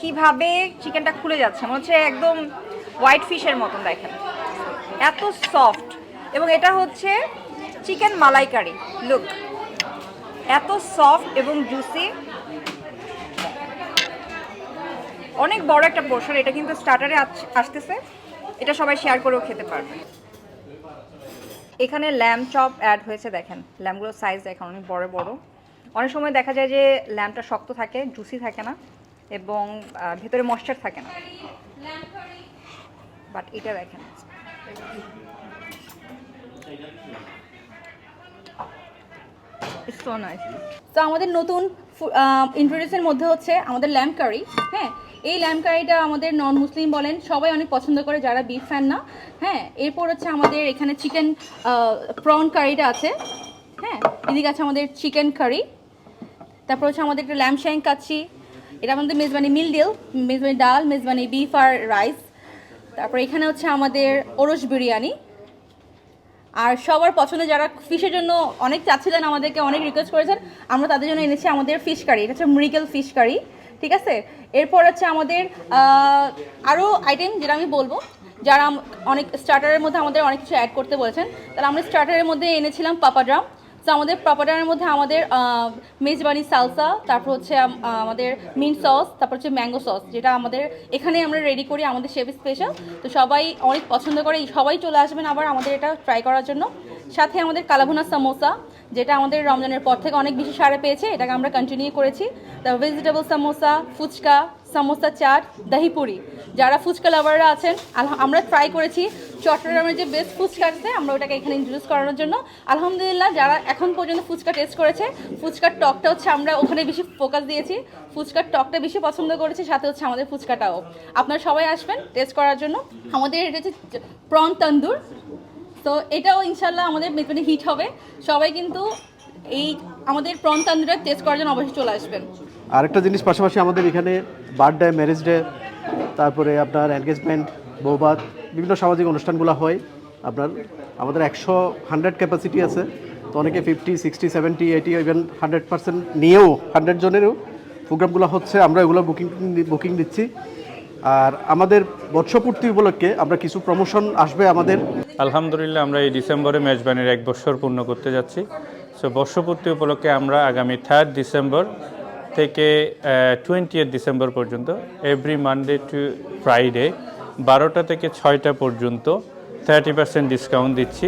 কীভাবে চিকেনটা খুলে যাচ্ছে? মনে হচ্ছে একদম হোয়াইট ফিশের মতন দেখেন। এত সফট এবং এটা হচ্ছে চিকেন মালাইকারি। লুক এত সফট এবং জুসি অনেক বড় একটা পোর্শন এটা কিন্তু স্টার্টারে আসতেছে। এটা সবাই শেয়ার করেও খেতে পারবে। এখানে ল্যাম চপ অ্যাড হয়েছে, দেখেন। ল্যামগুলোর সাইজ দেখেন, অনেক বড় বড়। অনেক সময় দেখা যায় যে ল্যামটা শক্ত থাকে জুসি থাকে না। এবং ভেতরে ময়শ্চার থাকে না। বাট এটা দেখেন। তো আমাদের নতুন ইন্ট্রোডিউসের মধ্যে হচ্ছে আমাদের ল্যাম্প কারি হ্যাঁ? এই ল্যাম্প কারিটা আমাদের নন মুসলিম বলেন, সবাই অনেক পছন্দ করে যারা বিফ ফ্যান না হ্যাঁ? এরপর হচ্ছে আমাদের এখানে চিকেন প্রন কারিটা আছে হ্যাঁ? এদিকে আছে আমাদের চিকেন কারি তারপর হচ্ছে আমাদের একটা ল্যাম্প শ্যাঙ্ক কাচ্ছি এটা আমাদের মেজবানি মিল ডিল, মেজবানি ডাল, মেজবানি বিফ আর রাইস তারপর এখানে হচ্ছে আমাদের ওরস বিরিয়ানি। আর সবার পছন্দের যারা ফিশের জন্য অনেক চাচ্ছিলেন আমাদেরকে অনেক রিকোয়েস্ট করেছেন, আমরা তাদের জন্য এনেছি আমাদের ফিশ কারি এটা হচ্ছে মৃগেল ফিশ কারি ঠিক আছে? এরপর হচ্ছে আমাদের আরও আইটেম যেটা আমি বলব, যারা অনেক স্টার্টারের মধ্যে আমাদের অনেক কিছু অ্যাড করতে বলেছেন, তাহলে আমরা স্টার্টারের মধ্যে এনেছিলাম পাপাড্রাম তো আমাদের পাপাড্রামের মধ্যে আমাদের মেজবানি সালসা তারপর হচ্ছে আমাদের মিন্ট সস তারপর হচ্ছে ম্যাঙ্গো সস যেটা আমাদের এখানে আমরা রেডি করি, আমাদের শেফ স্পেশাল তো সবাই অনেক পছন্দ করে সবাই চলে আসবেন আবার আমাদের এটা ট্রাই করার জন্য। সাথে আমাদের কালাভুনা সামোসা যেটা আমাদের রমজানের পর থেকে অনেক বেশি সাড়া পেয়েছে, এটাকে আমরা কন্টিনিউ করেছি। তারপর ভেজিটেবল সামোসা ফুচকা সামোসা চাট দহিপুরি যারা ফুচকা লাভাররা আছেন আমরা ট্রাই করেছি চট্টগ্রামের যে বেস্ট ফুচকা আছে, আমরা ওটাকে এখানে ইন্ট্রোডিউস করানোর জন্য। আলহামদুলিল্লাহ, যারা এখন পর্যন্ত ফুচকা টেস্ট করেছে, ফুচকার টকটা হচ্ছে আমরা ওখানে বেশি ফোকাস দিয়েছি, ফুচকার টকটা বেশি পছন্দ করেছি, সাথে হচ্ছে আমাদের ফুচকাটাও। আপনারা সবাই আসবেন টেস্ট করার জন্য। আমাদের এটা হচ্ছে প্রন তন্দুর তো এটাও ইনশাল্লাহ আমাদের মেজবানি হিট হবে। সবাই কিন্তু এই আমাদের প্রন তন্দুরটা টেস্ট করার জন্য অবশ্যই চলে আসবেন। আরেকটা জিনিস পাশাপাশি আমাদের এখানে বার্থডে ম্যারেজ ডে তারপরে আপনার এনগেজমেন্ট বৌবাদ, বিভিন্ন সামাজিক অনুষ্ঠানগুলো হয়। আপনার, আমাদের একশো হান্ড্রেড ক্যাপাসিটি আছে। তো অনেকে fifty sixty seventy eighty even hundred percent নিয়েও হান্ড্রেড জনেরও প্রোগ্রামগুলো হচ্ছে। আমরা এগুলো বুকিং বুকিং দিচ্ছি। আর আমাদের বর্ষপূর্তি উপলক্ষে আমরা কিছু প্রমোশন আসবে আমাদের। আলহামদুলিল্লাহ, আমরা এই ডিসেম্বরে মেজবানির এক বছর পূর্ণ করতে যাচ্ছি। সো বর্ষপূর্তি উপলক্ষে আমরা আগামী থার্ড ডিসেম্বর থেকে টোয়েন্টি ডিসেম্বর পর্যন্ত এভরি মানডে টু ফ্রাইডে বারোটা থেকে ছয়টা পর্যন্ত থার্টি পার্সেন্ট ডিসকাউন্ট দিচ্ছি।